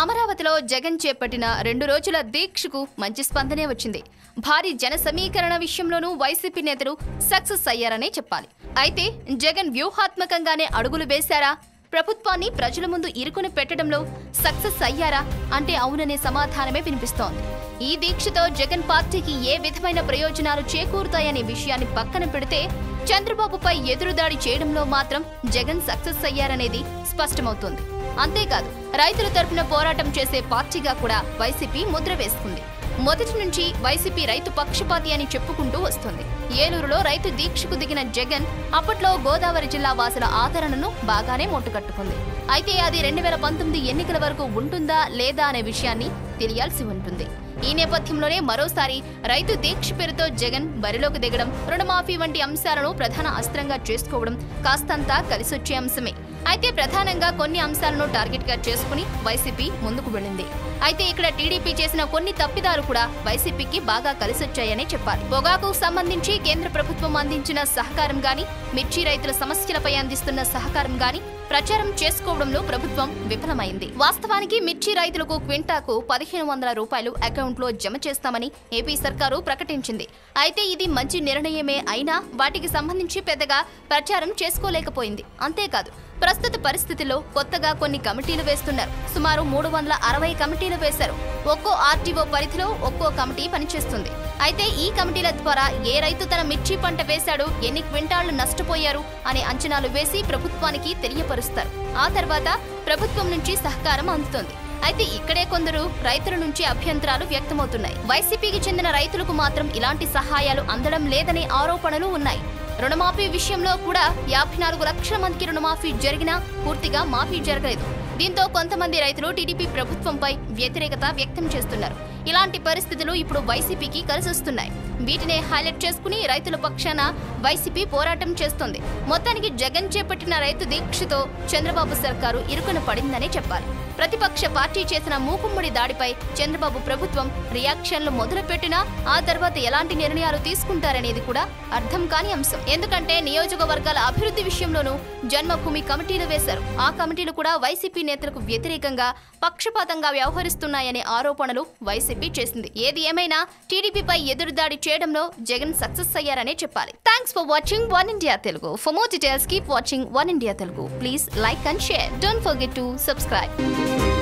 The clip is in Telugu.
అమరావతిలో జగన్ చేపట్టిన రెండు రోజుల దీక్షకు మంచి స్పందనే వచ్చింది. భారీ జన సమీకరణ విషయంలోనూ వైసీపీ నేతలు సక్సెస్ అయ్యారనే చెప్పాలి. అయితే జగన్ వ్యూహాత్మకంగానే అడుగులు వేశారా? ప్రభుత్వాన్ని ప్రజల ముందు ఇరుకుని పెట్టడంలో సక్సెస్ అయ్యారా అంటే అవుననే సమాధానమే వినిపిస్తోంది. ఈ దీక్షతో జగన్ పార్టీకి ఏ విధమైన ప్రయోజనాలు చేకూరుతాయనే విషయాన్ని పక్కన పెడితే చంద్రబాబుపై ఎదురుదాడి చేయడంలో మాత్రం జగన్ సక్సెస్ అయ్యారనేది స్పష్టమవుతోంది. అంతేకాదు రైతుల తరపున పోరాటం చేసే పార్టీగా కూడా వైసీపీ ముద్ర వేసుకుంది. మొదటి నుంచి వైసీపీ రైతు పక్షపాతి అని చెప్పుకుంటూ వస్తుంది. ఏలూరులో రైతు దీక్షకు దిగిన జగన్ అప్పట్లో గోదావరి జిల్లా వాసుల ఆదరణను బాగానే మూటకట్టుకుంది. అయితే అది రెండు వేల పంతొమ్మిది ఎన్నికల వరకు ఉంటుందా లేదా అనే విషయాన్ని తెలియాల్సి ఉంటుంది. ఈ నేపథ్యంలోనే మరోసారి రైతు దీక్ష పేరుతో జగన్ బరిలోకి దిగడం రుణమాఫీ వంటి అంశాలను ప్రధాన అస్త్రంగా చేసుకోవడం కాస్తంతా కలిసొచ్చే అంశమే. అయితే ప్రధానంగా కొన్ని అంశాలను టార్గెట్గా చేసుకుని వైసీపీ ముందుకు వెళ్ళింది. అయితే ఇక్కడ టీడీపీ చేసిన కొన్ని తప్పిదాలు కూడా వైసీపీకి బాగా కలిసొచ్చాయనే చెప్పాలి. పొగాకు సంబంధించి కేంద్ర ప్రభుత్వం అందించిన సహకారం గాని మిర్చి రైతుల సమస్యలపై అందిస్తున్న సహకారం గాని ప్రచారం చేసుకోవడంలో ప్రభుత్వం విఫలమైంది. వాస్తవానికి మిర్చి రైతులకు క్వింటాకు పదిహేను వందల రూపాయలు అకౌంట్లో జమ చేస్తామని ఏపీ సర్కారు ప్రకటించింది. అయితే ఇది మంచి నిర్ణయమే అయినా వాటికి సంబంధించి పెద్దగా ప్రచారం చేసుకోలేకపోయింది. అంతేకాదు ప్రస్తుత పరిస్థితిలో కొత్తగా కొన్ని కమిటీలు వేస్తున్నారు. సుమారు మూడు వందల అరవై కమిటీలు వేశారు. ఒక్కో ఆర్టీఓ పరిధిలో ఒక్కో కమిటీ పనిచేస్తుంది. అయితే ఈ కమిటీల ద్వారా ఏ రైతు తన మిర్చి పంట వేశాడు ఎన్ని క్వింటాళ్ళు నష్టపోయారు అనే అంచనాలు వేసి ప్రభుత్వానికి తెలియపరుస్తారు. ఆ తర్వాత ప్రభుత్వం నుంచి సహకారం అందుతుంది. అయితే ఇక్కడే కొందరు రైతుల నుంచి అభ్యంతరాలు వ్యక్తమవుతున్నాయి. వైసీపీకి చెందిన రైతులకు మాత్రం ఇలాంటి సహాయాలు అందడం లేదనే ఆరోపణలు ఉన్నాయి. రుణమాఫీ విషయంలో కూడా యాభై నాలుగు లక్షల మందికి రుణమాఫీ జరిగినా పూర్తిగా మాఫీ జరగలేదు. దీంతో కొంతమంది రైతులు టీడీపీ ప్రభుత్వంపై వ్యతిరేకత వ్యక్తం చేస్తున్నారు. ఇలాంటి పరిస్థితులు ఇప్పుడు వైసీపీకి కలిసొస్తున్నాయి. వీటినే హైలైట్ చేసుకుని రైతుల పక్షాన వైసీపీ పోరాటం చేస్తోంది. మొత్తానికి జగన్ చేపట్టిన రైతు దీక్షతో చంద్రబాబు సర్కారు ఇరుకున పడిందనే చెప్పాలి. ప్రతిపక్ష పార్టీ చేసిన మూకుమ్మడి దాడిపై చంద్రబాబు ప్రభుత్వం రియాక్షన్లు మొదలుపెట్టినా ఆ తర్వాత ఎలాంటి నిర్ణయాలు తీసుకుంటారనేది కూడా అర్థం కాని అంశం. ఎందుకంటే నియోజకవర్గాల అభివృద్ధి విషయంలోనూ జన్మభూమి కమిటీలు వేశారు. ఆ కమిటీలు కూడా వైసీపీ నేతలకు వ్యతిరేకంగా పక్షపాతంగా వ్యవహరిస్తున్నాయనే ఆరోపణలు వైసీపీ చేసింది. ఏది ఏమైనా టీడీపీపై ఎదురుదాడి చేయడంలో జగన్ సక్సెస్ అయ్యారనే చెప్పాలి. Thanks for watching one India Telugu. For more details keep watching one India Telugu. Please like and share. Don't forget to subscribe. Bye.